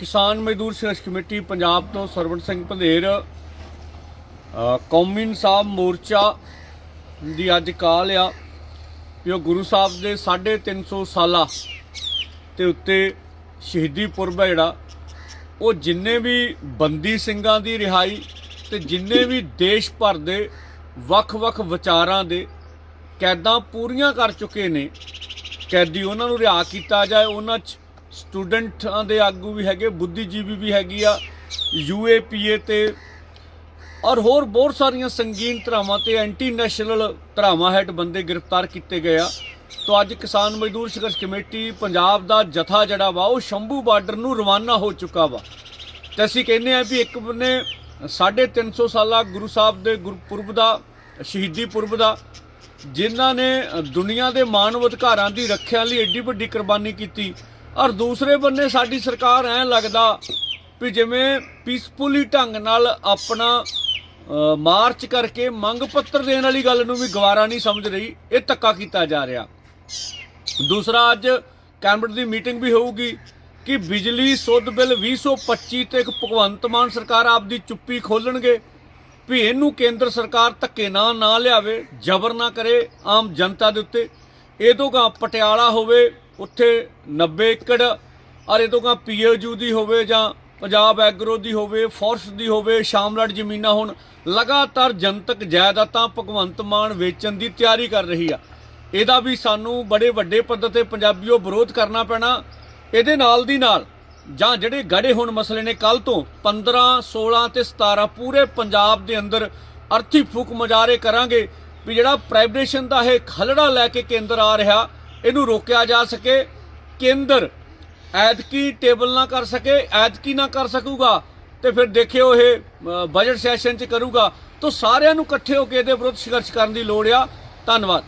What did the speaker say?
ਕਿਸਾਨ ਮਜ਼ਦੂਰ ਸੰਘਰਸ਼ ਕਮੇਟੀ ਪੰਜਾਬ ਤੋਂ ਸਰਵਣ ਸਿੰਘ ਪੰਧੇਰ ਕੌਮੀ ਇਨਸਾਫ ਮੋਰਚਾ ਦੀ ਅੱਜ ਕਾਲ ਆ ਵੀ ਉਹ ਗੁਰੂ ਸਾਹਿਬ ਦੇ 350 ਸਾਲਾ ਤੇ ਉੱਤੇ ਸ਼ਹੀਦੀ ਪੁਰਬ ਹੈ ਜਿਹੜਾ। ਉਹ ਜਿੰਨੇ ਵੀ ਬੰਦੀ ਸਿੰਘਾਂ ਦੀ ਰਿਹਾਈ ਤੇ ਜਿੰਨੇ ਵੀ ਦੇਸ਼ ਭਰ ਦੇ ਵੱਖ-ਵੱਖ ਵਿਚਾਰਾਂ ਦੇ ਕੈਦਾਂ ਪੂਰੀਆਂ ਕਰ ਚੁੱਕੇ ਨੇ, ਕੈਦੀ ਉਹਨਾਂ ਨੂੰ ਰਿਹਾ ਕੀਤਾ ਜਾਏ, ਉਹਨਾਂ 'ਚ ਸਟੂਡੈਂਟਾਂ ਦੇ ਆਗੂ ਵੀ ਹੈਗੇ, ਬੁੱਧੀਜੀਵੀ ਵੀ ਹੈਗੀ ਆ ਯੂਏਪੀਏ ਤੇ, ਔਰ ਹੋਰ ਬਹੁਤ ਸਾਰੀਆਂ ਸੰਗੀਨ ਧਰਾਵਾਂ ਤੇ ਐਂਟੀ ਨੈਸ਼ਨਲ ਧਰਾਵਾਂ ਹੈਡ ਬੰਦੇ ਗ੍ਰਿਫਤਾਰ ਕੀਤੇ ਗਏ ਆ। ਤੋਂ ਅੱਜ ਕਿਸਾਨ ਮਜ਼ਦੂਰ ਸੰਘਰਸ਼ ਕਮੇਟੀ ਪੰਜਾਬ ਦਾ ਜਥਾ ਜਿਹੜਾ ਵਾ, ਉਹ ਸ਼ੰਭੂ ਬਾਰਡਰ ਨੂੰ ਰਵਾਨਾ ਹੋ ਚੁੱਕਾ ਵਾ। ਤੇ ਅਸੀਂ ਕਹਿੰਦੇ ਆ ਵੀ ਇੱਕ ਬੰਨੇ 350 ਸਾਲਾ ਗੁਰੂ ਸਾਹਿਬ ਦੇ ਗੁਰਪੁਰਬ ਦਾ, ਸ਼ਹੀਦੀ ਪੁਰਬ ਦਾ, ਜਿਨ੍ਹਾਂ ਨੇ ਦੁਨੀਆ ਦੇ ਮਾਨਵ ਅਧਿਕਾਰਾਂ ਦੀ ਰੱਖਿਆ ਲਈ ਐਡੀ ਵੱਡੀ ਕੁਰਬਾਨੀ ਕੀਤੀ ਔਰ ਦੂਸਰੇ ਬੰਨੇ ਸਾਡੀ ਸਰਕਾਰ ਐਂ ਲੱਗਦਾ ਵੀ ਜਿਵੇਂ ਪੀਸਫੁਲੀ ਢੰਗ ਨਾਲ ਆਪਣਾ ਮਾਰਚ ਕਰਕੇ ਮੰਗ ਪੱਤਰ ਦੇਣ ਵਾਲੀ ਗੱਲ ਨੂੰ ਵੀ ਗਵਾਰਾ ਨਹੀਂ ਸਮਝ ਰਹੀ, ਇਹ ਧੱਕਾ ਕੀਤਾ ਜਾ ਰਿਹਾ। ਦੂਸਰਾ ਅੱਜ ਕੈਬਨਿਟ ਦੀ ਮੀਟਿੰਗ ਵੀ ਹੋਊਗੀ ਕਿ ਬਿਜਲੀ ਸੁੱਧ ਬਿੱਲ 2025 ਤੇ ਇੱਕ ਭਗਵੰਤ ਮਾਨ ਸਰਕਾਰ ਆਪਦੀ ਚੁੱਪੀ ਖੋਲਣਗੇ, ਵੀ ਇਹਨੂੰ ਕੇਂਦਰ ਸਰਕਾਰ ਧੱਕੇ ਨਾਲ ਨਾ ਲਿਆਵੇ, ਜ਼ਬਰ ਨਾ ਕਰੇ ਆਮ ਜਨਤਾ ਦੇ ਉੱਤੇ। ਇਹ ਤੋਂ ਗਾ ਪਟਿਆਲਾ ਹੋਵੇ ਉੱਥੇ 90 ਏਕੜ ਔਰ ਇਹ ਤੋਂ ਗਾ ਪੀਏਯੂ ਦੀ ਹੋਵੇ ਜਾਂ ਪੰਜਾਬ ਐਗਰੋ ਦੀ ਹੋਵੇ, ਫੋਰਸ ਦੀ ਹੋਵੇ, ਸ਼ਾਮਲਾਟ ਜ਼ਮੀਨਾਂ ਹੋਣ, ਲਗਾਤਾਰ ਜਨਤਕ ਜਾਇਦਾਦਾਂ ਭਗਵੰਤ ਮਾਨ ਵੇਚਣ ਦੀ ਤਿਆਰੀ ਕਰ ਰਹੀ ਆ। ਇਹਦਾ ਵੀ ਸਾਨੂੰ ਬੜੇ ਵੱਡੇ ਪੱਧਰ ਤੇ ਪੰਜਾਬੀਓ ਵਿਰੋਧ ਕਰਨਾ ਪੈਣਾ, ਇਹਦੇ ਨਾਲ ਦੀ ਨਾਲ ਜਾਂ ਜਿਹੜੇ ਗੜੇ ਹੁਣ ਮਸਲੇ ਨੇ ਕੱਲ ਤੋਂ 15 16 ਤੇ 17 ਪੂਰੇ ਪੰਜਾਬ ਦੇ ਅੰਦਰ ਅਰਥੀ ਫੂਕ ਮਜਾਰੇ ਕਰਾਂਗੇ ਵੀ ਜਿਹੜਾ ਪ੍ਰਾਈਵੇਸ਼ਨ ਦਾ ਇਹ ਖਲੜਾ ਲੈ ਕੇ ਕੇਂਦਰ ਆ ਰਿਹਾ ਇਹਨੂੰ ਰੋਕਿਆ ਜਾ ਸਕੇ, ਕੇਂਦਰ ਐਤਕੀ ਟੇਬਲ ਨਾ ਕਰ ਸਕੇ, ਐਤਕੀ ਨਾ ਕਰ ਸਕੂਗਾ ਤੇ ਫਿਰ ਦੇਖਿਓ ਇਹ ਬਜਟ ਸੈਸ਼ਨ ਚ ਕਰੂਗਾ। ਤਾਂ ਸਾਰਿਆਂ ਨੂੰ ਇਕੱਠੇ ਹੋ ਕੇ ਇਹਦੇ ਵਿਰੁੱਧ ਸੰਘਰਸ਼ ਕਰਨ ਦੀ ਲੋੜ ਆ। ਧੰਨਵਾਦ।